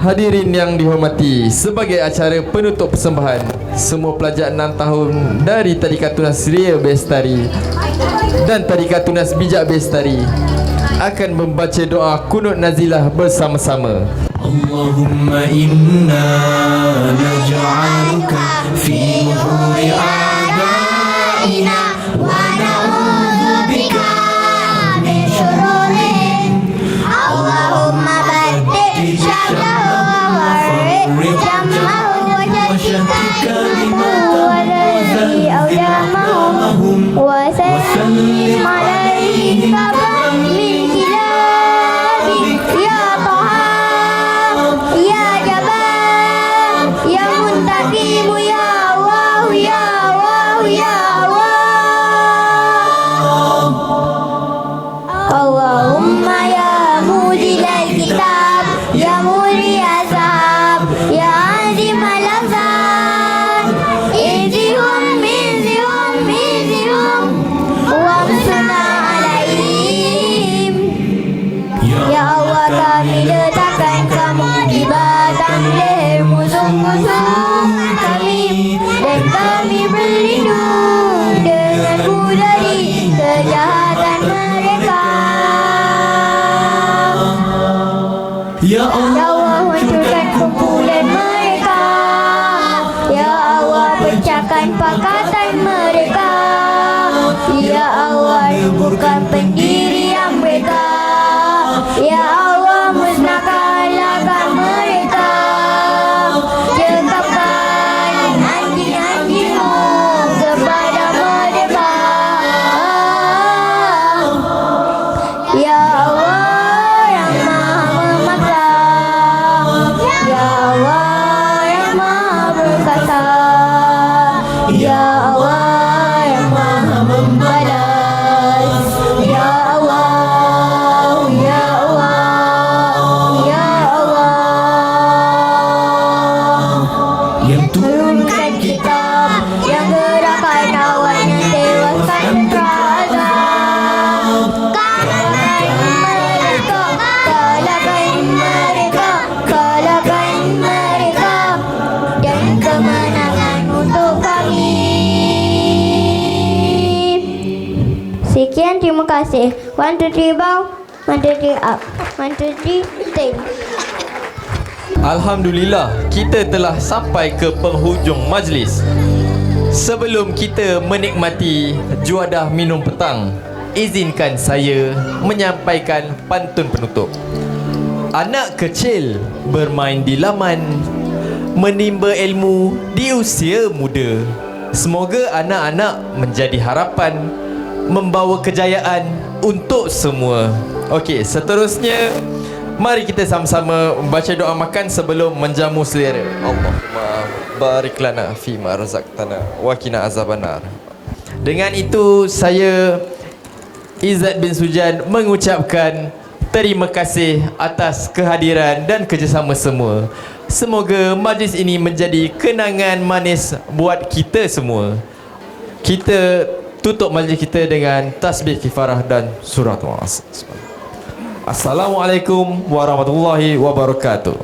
Hadirin yang dihormati, sebagai acara penutup persembahan, semua pelajar 6 tahun dari Tadika Tunas Ria Bestari dan Tadika Tunas Bijak Bestari akan membaca doa kunut nazilah bersama-sama. Allahumma inna naj'aluka fi huri'a merindu dengan budari kejahatan mereka. Ya Allah. Pakatan mereka Ya Allah Bukan pendidikan Sekian terima kasih One, two, three, bow One, two, three, up One, two, three, stay Alhamdulillah, kita telah sampai ke penghujung majlis. Sebelum kita menikmati juadah minum petang, izinkan saya menyampaikan pantun penutup. Anak kecil bermain di laman, menimba ilmu di usia muda. Semoga anak-anak menjadi harapan, membawa kejayaan untuk semua. Okey, seterusnya Mari kita sama-sama membaca doa makan sebelum menjamu selera. Allahumma barik lana fi ma razaqtana wa qina azabannar. Dengan itu saya Izzat bin Sujan mengucapkan terima kasih atas kehadiran dan kerjasama semua. Semoga majlis ini menjadi kenangan manis buat kita semua. Kita tutup majlis kita dengan tasbih kifarah dan surat Al-Asr. Assalamualaikum warahmatullahi wabarakatuh.